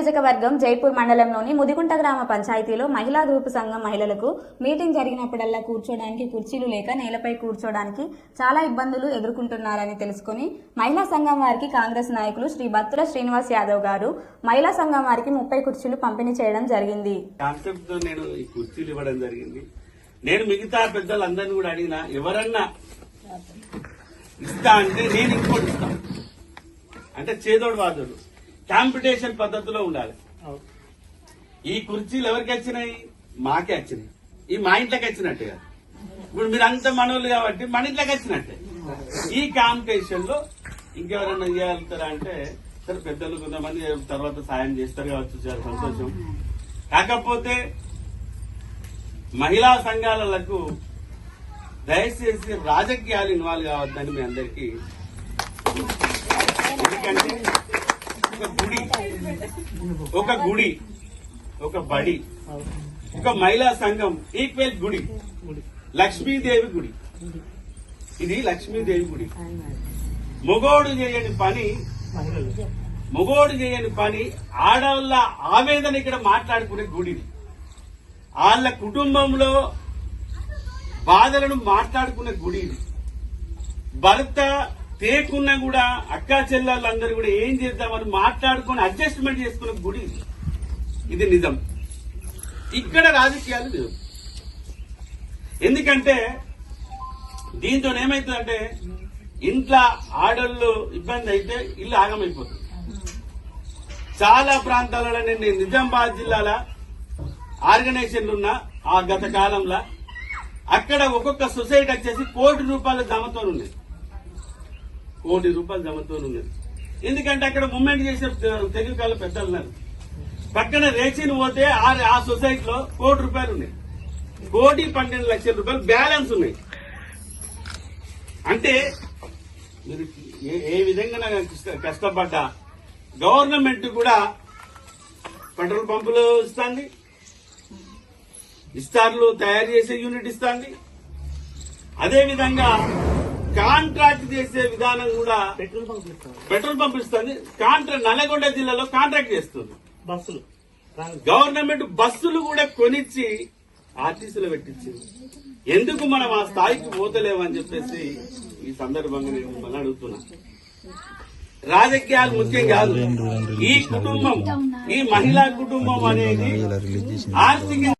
నియోజకవర్గం జైపూర్ మండలంలోని ముదిగుంట గ్రామ పంచాయతీలో మహిళా గ్రూపు సంఘం మహిళలకు మీటింగ్ జరిగినప్పుడల్లా కూర్చోడానికి కుర్చీలు లేక నేలపై కూర్చోడానికి చాలా ఇబ్బందులు ఎదుర్కొంటున్నారని తెలుసుకుని మహిళా సంఘం వారికి కాంగ్రెస్ నాయకులు శ్రీ బత్తుల శ్రీనివాస్ యాదవ్ గారు మహిళా సంఘం వారికి ముప్పై కుర్చీలు పంపిణీ చేయడం జరిగింది. నేను ఈ కుర్చీలు ఇవ్వడం జరిగింది. నేను మిగతా పెద్దలందరినీ కూడా అడిగిన ఎవరన్నా ఇస్తా అంటే నేను ఇంకోటి ఇస్తాను అంటే చేదోడు వాదోడు. కాంపిటీషన్ పద్ధతిలో ఉండాలి. ఈ కుర్చీలు ఎవరికి వచ్చినాయి? మాకే వచ్చినాయి. ఈ మా ఇంట్లోకి వచ్చినట్టే కదా. ఇప్పుడు మీరు అంత మనోళ్ళు కాబట్టి మన ఇంట్లోకి వచ్చినట్టే. ఈ కాంపిటీషన్లో ఇంకెవరైనా చేయగలుగుతారా అంటే సరే పెద్దలు కొంతమంది తర్వాత సాయం చేస్తారు కావచ్చు చాలా సంతోషం. కాకపోతే మహిళా సంఘాలకు దయచేసి రాజకీయాలు ఇన్వాల్వ్ కావద్దని మీ అందరికీ. ఎందుకంటే ఒక గుడి. ఒక గుడి. ఒక బడి. ఒక మహిళా సంఘం. ఈక్వల్ గుడి. లక్ష్మీదేవి గుడి. ఇది లక్ష్మీదేవి గుడి. మొగోడు చేయని పని మొగోడు చేయని పని ఆడవాళ్ళ ఆవేదన ఇక్కడ మాట్లాడుకునే గుడిది వాళ్ళ కుటుంబంలో బాధలను మాట్లాడుకునే గుడి భర్త తేకున్నా కూడా అక్కా చెల్లెళ్ళందరూ కూడా ఏం చేద్దామని మాట్లాడుకొని అడ్జస్ట్మెంట్ చేసుకునే గుడి ఇది. నిజం. ఇక్కడ రాజకీయాలు లేవు. ఎందుకంటే దీంతో ఏమైతుందంటే ఇంట్లో ఆడళ్ళు ఇబ్బంది అయితే ఇల్లు ఆగమైపోతుంది. చాలా ప్రాంతాలలో నేను నిజామాబాద్ జిల్లాల ఆర్గనైజేషన్లు ఉన్న ఆ గత కాలంలో అక్కడ ఒక్కొక్క సొసైటీ వచ్చేసి కోటి రూపాయల దామతో ఉన్నాయి కోటి రూపాయలు జమతో ఉన్నది. ఎందుకంటే అక్కడ మూమెంట్ చేసే తెలుగు కాళ్ళ పెద్దలు ఉన్నారు. పక్కన రేచిని పోతే ఆ సొసైటీలో కోటి రూపాయలు ఉన్నాయి. కోటి పన్నెండు లక్షల రూపాయలు బ్యాలెన్స్ ఉన్నాయి. అంటే మీరు ఏ- ఏ విధంగా కష్టపడ్డా గవర్నమెంట్ కూడా పెట్రోల్ పంపులు ఇస్తుంది. ఇస్తార్లు తయారు చేసే యూనిట్ ఇస్తాంది. అదేవిధంగా కాంట్రాక్ట్ చేసే విధానం కూడా పెట్రోల్ ఇస్తారు పెట్రోల్ పంప్ ఇస్తుంది. కాంట్రాక్ట్ నల్లగొండ జిల్లాలో కాంట్రాక్ట్ చేస్తుంది. బస్సులు. గవర్నమెంట్ బస్సులు కూడా కొనిచ్చి ఆర్టీసీలో పెట్టించింది. ఎందుకు మనం ఆ స్థాయికి పోతలేమని చెప్పేసి ఈ సందర్భంగా నేను మిమ్మల్ని అడుగుతున్నా. రాజకీయాలు ముఖ్యం కాదు. ఈ కుటుంబం ఈ మహిళా కుటుంబం అనేది ఆర్థిక